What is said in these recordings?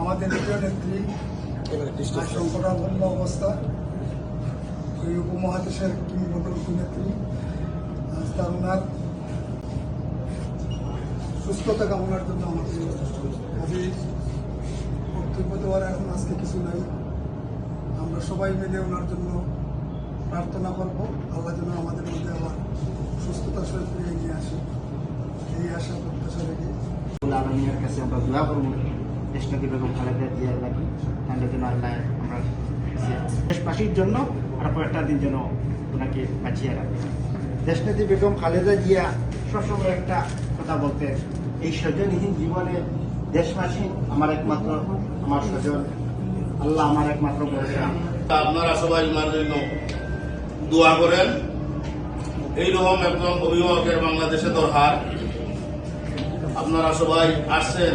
আমাদের প্রিয় নেত্রী সংকটাপন্ন অবস্থা। এই উপমহাদেশের কিংবদন্তি নেত্রী? আজ তার ওনার সুস্থতা কামনার জন্য আমাদের আমি বক্তব্য দেওয়ার এখন আজকে কিছু নাই। আমরা সবাই মিলে ওনার জন্য প্রার্থনা করব আল্লাহ যেন আমাদের মধ্যে আবার সুস্থতা সহিত ফিরিয়ে নিয়ে আসে। এই আশা প্রত্যাশা রেখে। কাছে আমরা দোয়া করব। দেশনদী বেগম খালেদা জিয়ার লাগি তাহলে যেন আল্লাহ আমরা দেশবাসীর জন্য আর কয়েকটা দিন যেন ওনাকে বাঁচিয়ে রাখে। দেশনেত্রী বেগম খালেদা জিয়া সবসময় একটা কথা বলতেন, এই স্বজনহীন জীবনে দেশবাসী আমার একমাত্র, আমার স্বজন। আল্লাহ আমার একমাত্র ভরসা। আপনারা সবাই ওনার জন্য দোয়া করেন। এইরকম একজন অভিভাবকের বাংলাদেশে দরকার। আপনারা সবাই আসছেন।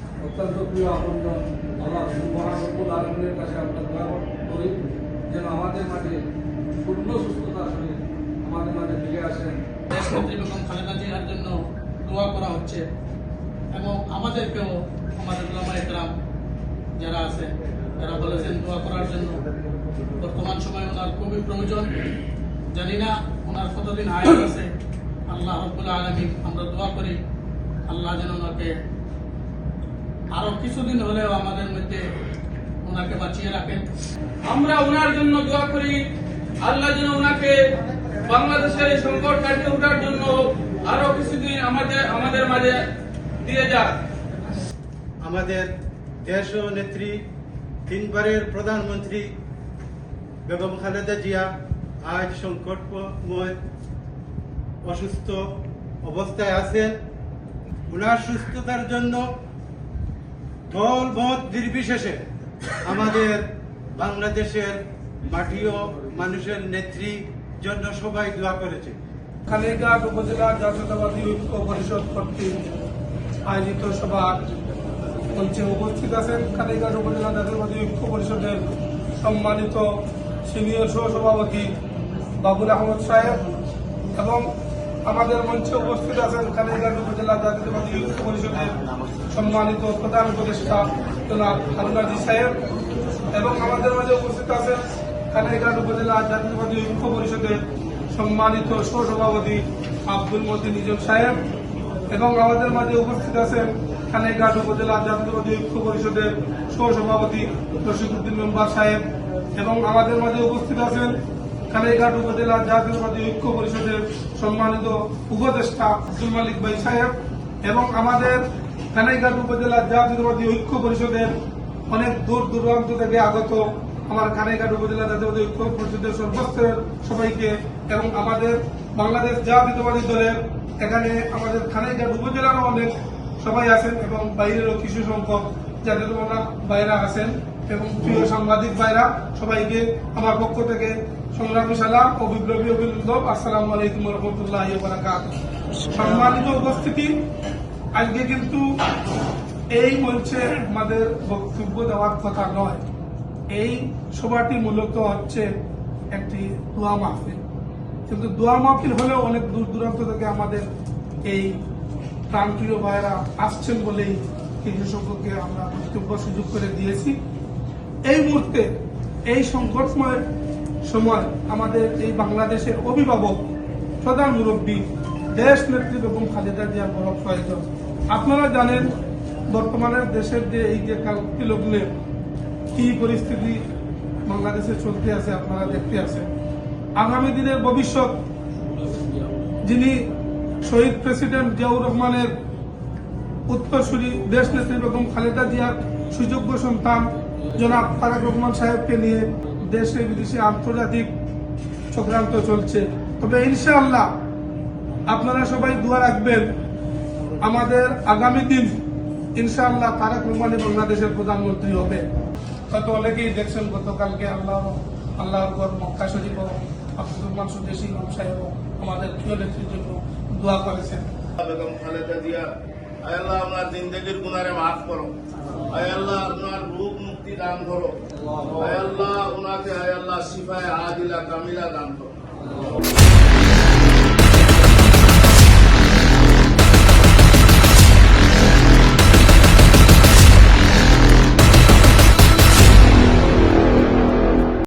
অত্যন্ত প্রিয় আপনজন আল্লাহ মহানবুল আলমের কাছে আমরা দোয়া করি যেন আমাদের মাঝে পূর্ণ সুস্থতা সহিত আমাদের মাঝে ফিরে আসেন দেশনেত্রী বেগম খালেদা জিয়ার জন্য দোয়া করা হচ্ছে, এবং আমাদেরকেও আমাদের ওলামা একরাম যারা আছে, তারা বলেছেন দোয়া করার জন্য। বর্তমান সময়ে ওনার খুবই প্রয়োজন। জানি না ওনার কতদিন আয় আছে। আল্লাহ রব্বুল আলমী আমরা দোয়া করি, আল্লাহ যেন ওনাকে আরও কিছুদিন হলেও আমাদের মধ্যে ওনাকে বাঁচিয়ে রাখেন। আমরা ওনার জন্য দোয়া করি। আল্লাহ যেন ওনাকে বাংলাদেশের এই সংকট কাটিয়ে ওঠার জন্য আরও কিছুদিন আমাদের আমাদের মাঝে দিয়ে যাক। আমাদের দেশ ও নেত্রী, তিনবারের প্রধানমন্ত্রী বেগম খালেদা জিয়া আজ সংকটময়, অসুস্থ অবস্থায় আছেন। ওনার সুস্থতার জন্য দল মত নির্বিশেষে আমাদের বাংলাদেশের মাটি ও মানুষের নেত্রী জন্য সবাই দোয়া করেছে। কালীঘাট উপজেলা জাতীয়তাবাদী ঐক্য পরিষদ কর্তৃক আয়োজিত সভা মঞ্চে উপস্থিত আছেন কালীঘাট উপজেলা জাতীয়তাবাদী ঐক্য পরিষদের সম্মানিত সিনিয়র সহসভাপতি বাবুল আহমদ সাহেব এবং আমাদের মঞ্চে উপস্থিত আছেন কালীঘাট উপজেলা জাতীয়তাবাদী ঐক্য পরিষদের সম্মানিত প্রধান উপদেষ্টা জনাব হারুনাজি সাহেব এবং আমাদের মাঝে উপস্থিত আছেন কালীঘাট উপজেলা জাতীয়তাবাদী ঐক্য পরিষদের সম্মানিত সহসভাপতি আব্দুল মতিন নিজন সাহেব এবং আমাদের মাঝে উপস্থিত আছেন কালীঘাট উপজেলা জাতীয়তাবাদী ঐক্য পরিষদের সহসভাপতি রশিদুদ্দিন মেম্বার সাহেব এবং আমাদের মাঝে উপস্থিত আছেন কালীঘাট উপজেলা জাতীয়তাবাদী ঐক্য পরিষদের সম্মানিত উপদেষ্টা আব্দুল মালিক ভাই সাহেব এবং আমাদের কানাইঘাট উপজেলা জাতীয়তাবাদী ঐক্য পরিষদের অনেক দূর দূরান্ত থেকে আগত আমার কানাইঘাট উপজেলা জাতীয়তাবাদী ঐক্য পরিষদের সর্বস্তরের সবাইকে এবং আমাদের বাংলাদেশ জাতীয়তাবাদী দলের এখানে আমাদের কানাইঘাট উপজেলারও অনেক সবাই আছেন এবং বাইরেরও কিছু সংখ্যক জাতীয়তাবাদী বাইরা আছেন এবং প্রিয় সাংবাদিক ভাইরা সবাইকে আমার পক্ষ থেকে সংগ্রামী সালাম ও বিপ্লবী অভিনন্দন আসসালামু আলাইকুম রহমতুল্লাহ সম্মানিত উপস্থিতি। আজকে কিন্তু এই মঞ্চে আমাদের বক্তব্য দেওয়ার কথা নয়। এই সভাটি মূলত হচ্ছে একটি দোয়া মাহফিল। কিন্তু দোয়া মাহফিল হলেও অনেক দূর দূরান্ত থেকে আমাদের এই প্রান্তীয় ভাইয়েরা আসছেন বলেই কিছু সংখ্যককে আমরা বক্তব্য সুযোগ করে দিয়েছি। এই মুহূর্তে এই সংকটময় সময় আমাদের এই বাংলাদেশের অভিভাবক প্রধান মুরব্বী, দেশ নেত্রী বেগম খালেদা জিয়ার বড় প্রয়োজন। আপনারা জানেন বর্তমানে দেশের যে এই যে কালকি লগ্নে কি পরিস্থিতি বাংলাদেশে চলতে আছে আপনারা দেখতে আছেন। আগামী দিনের ভবিষ্যৎ, যিনি শহীদ প্রেসিডেন্ট জিয়াউর রহমানের উত্তরসূরি দেশ নেত্রী বেগম খালেদা জিয়ার সুযোগ্য সন্তান জনাব তারেক রহমান সাহেবকে নিয়ে দেশে বিদেশে আন্তর্জাতিক চক্রান্ত চলছে। তবে ইনশাআল্লাহ আপনারা সবাই দোয়া রাখবেন, আমাদের আগামী দিন ইনশাআল্লাহ তারেক রহমানই বাংলাদেশের প্রধানমন্ত্রী হবে। হয়তো অনেকেই দেখছেন, গতকালকে আল্লাহ, আল্লাহর ঘর মক্কা শরীফ ও আব্দুল রহমান সুদেশী আমাদের প্রিয় নেত্রীর জন্য দোয়া করেছেন। বেগম খালেদা জিয়া আল্লাহ, আপনার জিন্দগির গুনারে মাফ করো। আল্লাহ, আপনার রূপ মুক্তি দান করো। আল্লাহ, ওনাকে আল্লাহ, শিফায় আদিলা, কামিলা দান করো।